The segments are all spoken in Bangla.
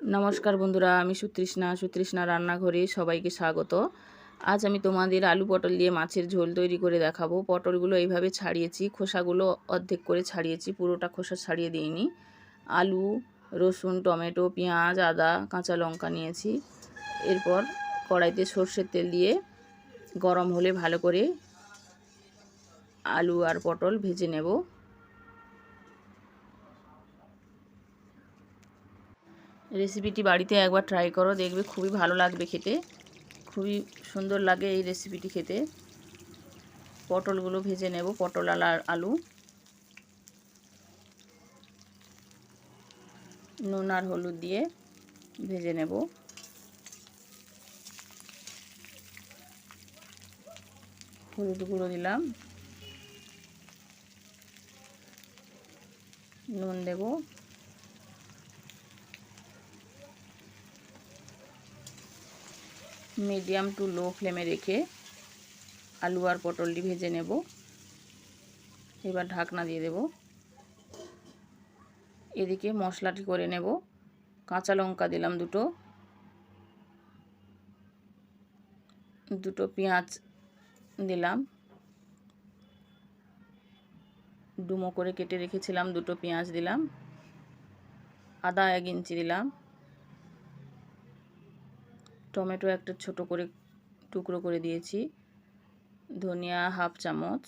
নমস্কার বন্ধুরা, আমি সুতৃষ্ণা। সুতৃষ্ণা রান্নাঘরে সবাইকে স্বাগত। আজ আমি তোমাদের আলু পটল দিয়ে মাছের ঝোল তৈরি করে দেখাবো। পটলগুলো এইভাবে ছাড়িয়েছি, খোসাগুলো অর্ধেক করে ছাড়িয়েছি, পুরোটা খোসা ছাড়িয়ে দিইনি। আলু, রসুন, টমেটো, পেঁয়াজ, আদা, কাঁচা লঙ্কা নিয়েছি। এরপর কড়াইতে সর্ষের তেল দিয়ে গরম হলে ভালো করে আলু আর পটল ভেজে নেব। রেসিপিটি বাড়িতে একবার ট্রাই করো, দেখবে খুবই ভালো লাগবে খেতে। খুবই সুন্দর লাগে এই রেসিপিটি খেতে। পটলগুলো ভেজে নেব, পটল আর আলু। নুন আর হলুদ দিয়ে ভেজে নেব। হলুদ গুঁড়ো দিলাম। নুন দেবো। মিডিয়াম টু লো ফ্লেমে রেখে আলু আর পটলটি ভেজে নেব। এবার ঢাকনা দিয়ে দেব। এদিকে মশলাটি করে নেব। কাঁচা লঙ্কা দিলাম দুটো। দুটো পেঁয়াজ দিলাম। ডুমো করে কেটে রেখেছিলাম দুটো পেঁয়াজ দিলাম। আদা এক ইঞ্চি দিলাম। টমেটো একটা ছোট করে টুকরো করে দিয়েছি। ধনিয়া হাফ চামচ।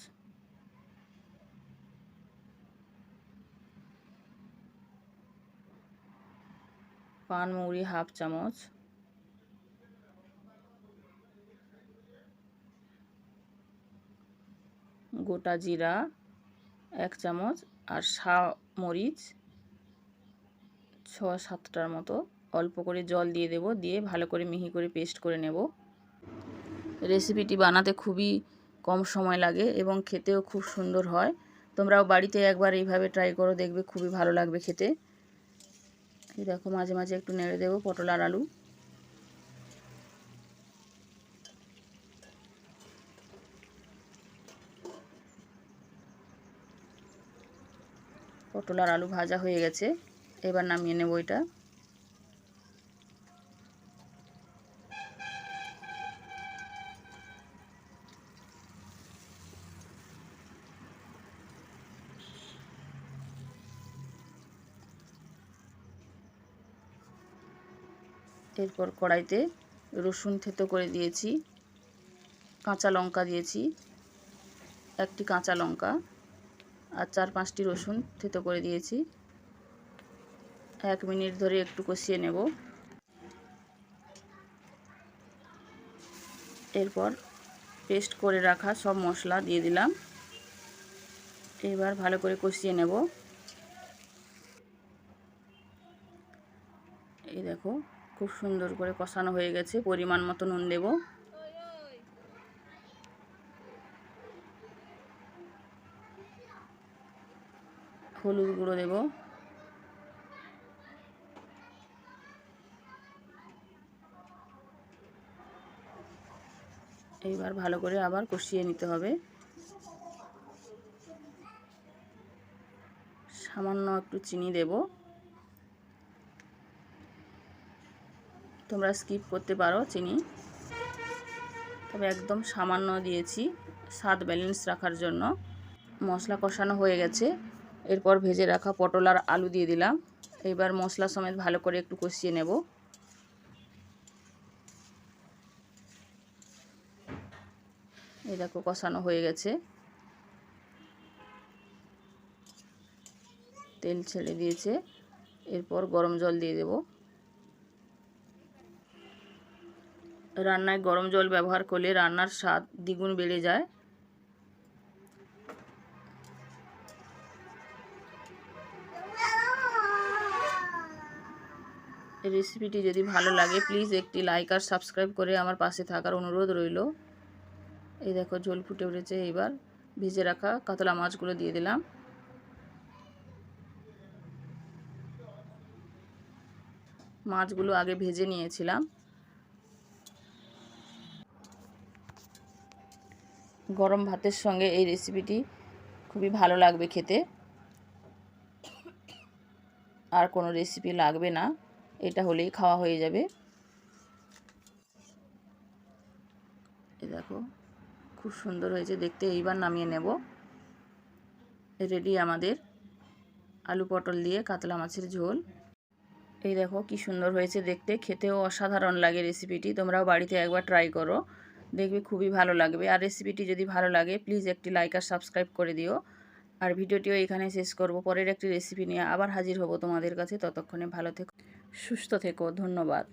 পানমৌরি হাফ চামচ। গোটা জিরা এক চামচ আর মরিচ ছ সাতটার মতো। অল্প করে জল দিয়ে দেব, দিয়ে ভালো করে মিহি করে পেস্ট করে নেব। রেসিপিটি বানাতে খুবই কম সময় লাগে এবং খেতেও খুব সুন্দর হয়। তোমরাও বাড়িতে একবার এইভাবে ট্রাই করো, দেখবে খুবই ভালো লাগবে খেতে। দেখো, মাঝে মাঝে একটু নেড়ে দেবো পটল আর আলু। পটল আর আলু ভাজা হয়ে গেছে, এবার নামিয়ে নেব এটা। এরপর কড়াইতে রসুন থেতো করে দিয়েছি, কাঁচা লঙ্কা দিয়েছি, একটি কাঁচা লঙ্কা আর চার পাঁচটি রসুন থেতো করে দিয়েছি। এক মিনিট ধরে একটু কষিয়ে নেব। এরপর পেস্ট করে রাখা সব মশলা দিয়ে দিলাম। এবার ভালো করে কষিয়ে নেব। এই দেখো খুব সুন্দর করে কষানো হয়ে গেছে, পরিমাণ মতো নুন দেব। হলুদ গুঁড়ো দেব। এইবার ভালো করে আবার কষিয়ে নিতে হবে। সামান্য একটু চিনি দেবো। তোমরা স্কিপ করতে পারো চিনি। তবে একদম সামান্য দিয়েছি, স্বাদ ব্যালেন্স রাখার জন্য। মশলা কষানো হয়ে গেছে। এরপর ভেজে রাখা পটল আর আলু দিয়ে দিলাম। এবার মশলা সমেত ভালো করে একটু কষিয়ে নেব। এই দেখো কষানো হয়ে গেছে। তেল ছেড়ে দিয়েছে। এরপর গরম জল দিয়ে দেবো। রান্নায় গরম জল ব্যবহার করলে রান্নার স্বাদ দ্বিগুণ বেড়ে যায়। রেসিপিটি যদি ভালো লাগে, প্লিজ একটি লাইক আর সাবস্ক্রাইব করে আমার পাশে থাকার অনুরোধ রইল। এই দেখো, ঝোল ফুটে উঠেছে এবার ভিজে রাখা কাতলা মাছগুলো দিয়ে দিলাম। মাছগুলো আগে ভেজে নিয়েছিলাম। গরম ভাতের সঙ্গে এই রেসিপিটি খুবই ভালো লাগবে খেতে। আর কোনো রেসিপি লাগবে না, এটা হলেই খাওয়া হয়ে যাবে। দেখো, খুব সুন্দর হয়েছে দেখতে, এইবার নামিয়ে নেব। রেডি আমাদের আলু পটল দিয়ে কাতলা মাছের ঝোল। এই দেখো, কি সুন্দর হয়েছে দেখতে, খেতেও অসাধারণ লাগে রেসিপিটি তোমরাও বাড়িতে একবার ট্রাই করো। দেখবে খুবই ভালো লাগবে। আর রেসিপিটি যদি ভালো লাগে প্লিজ একটি লাইক আর সাবস্ক্রাইব করে দিও। আর ভিডিওটিও এখানে শেষ করব। পরের একটি রেসিপি নিয়ে আবার হাজির হব তোমাদের কাছে। ততক্ষণে ভালো থেকো, সুস্থ থেকো। ধন্যবাদ।